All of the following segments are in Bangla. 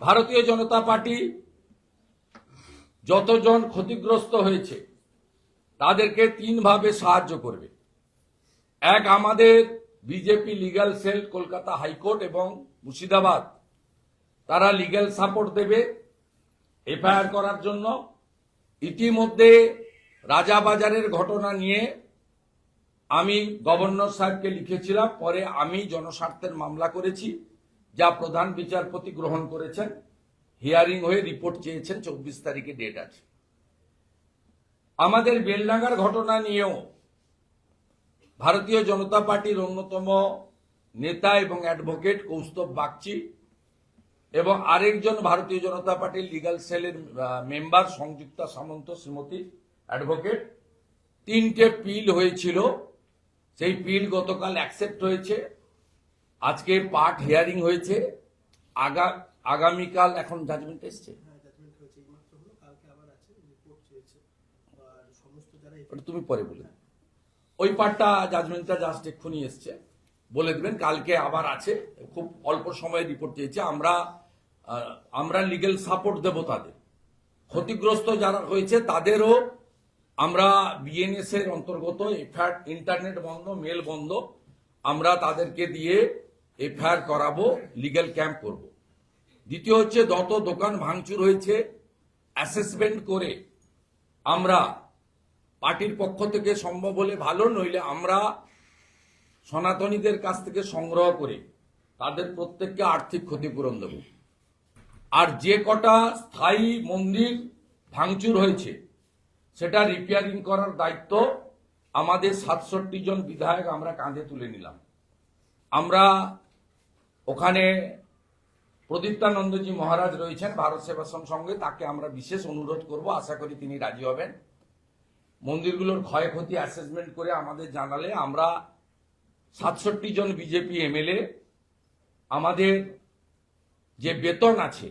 ভারতীয় জনতা পার্টি যতজন ক্ষতিগ্রস্ত হয়েছে, তাদেরকে তিনভাবে সাহায্য করবে। এক, আমাদের BJP legal cell Kolkata high court এবং মুর্শিদাবাদ, তারা লিগ্যাল সাপোর্ট দেবে এফআইআর করার জন্য। ইতিমধ্যে রাজাবাজারের ঘটনা নিয়ে আমি গভর্নর সাহেবকে লিখেছিলাম, পরে আমি জনস্বার্থের মামলা করেছি। যা প্রধান বিচারপতি গ্রহণ করেছেন, হিয়ারিং হয়ে রিপোর্ট চেয়েছেন, চব্বিশ তারিখে ডেট আছে। আমাদের বেলডাঙ্গার ঘটনা নিয়েও ভারতীয় জনতা পার্টির অন্যতম নেতা এবং অ্যাডভোকেট কৌস্তব বাগচি এবং আরেকজন ভারতীয় জনতা পার্টির লিগাল সেলের মেম্বার সংযুক্তা সামন্ত, শ্রীমতী অ্যাডভোকেট। তিনটে পিল হয়েছিল। সেই পিল গতকাল অ্যাকসেপ্ট হয়েছে। আজকে পার্ট হিয়ারিং হয়েছে। আগা আগামীকাল এখন জাজমেন্ট এসছে। হ্যাঁ তুমি পরে বলে ওই পার্টটা জাজমেন্টটা জাস্ট এক্ষুনি এসছে। বলে দেবেন কালকে আবার আছে। খুব অল্প সময়ে রিপোর্ট চেয়েছে। আমরা আমরা লিগেল সাপোর্ট দেব তাদের। ক্ষতিগ্রস্ত যারা হয়েছে তাদেরও আমরা বিএনএস এর অন্তর্গত এফআইআর ইন্টারনেট বন্ধ মেল বন্ধ। আমরা তাদেরকে দিয়ে এফআইআর করাবো লিগেল ক্যাম্প করব। দ্বিতীয় হচ্ছে, যত দোকান ভাঙচুর হয়েছে অ্যাসেসমেন্ট করে আমরা পার্টির পক্ষ থেকে সম্ভব হলে ভালো, নইলে আমরা সনাতনীদের কাছ থেকে সংগ্রহ করে তাদের প্রত্যেককে আর্থিক ক্ষতিপূরণ দেব। আর যে কটা স্থায়ী মন্দির ভাঙচুর হয়েছে, সেটা রিপেয়ারিং করার দায়িত্ব আমাদের সাতষট্টি জন বিধায়ক আমরা কাঁধে তুলে নিলাম। আমরা ওখানে প্রদীপ্তানন্দজি মহারাজ রয়েছেন, ভারত সেবাশ্রম সঙ্গে। তাকে আমরা বিশেষ অনুরোধ করব, আশা করি তিনি রাজি হবেন। মন্দিরগুলোর ক্ষয়ক্ষতি অ্যাসেসমেন্ট করে আমাদের জানালে আমরা সাতষট্টি জন বিজেপি এমএলএ, আমাদের যে বেতন আছে,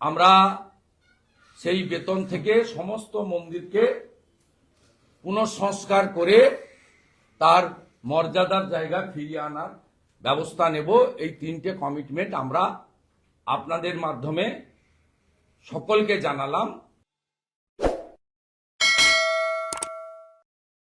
আমরা সেই বেতন থেকে সমস্ত মন্দিরকে পুনঃসংস্কার করে তার মর্যাদার জায়গা ফিরিয়ে আনার ব্যবস্থা নেব। এই তিনটে কমিটমেন্ট আমরা আপনাদের মাধ্যমে সকলকে জানালাম।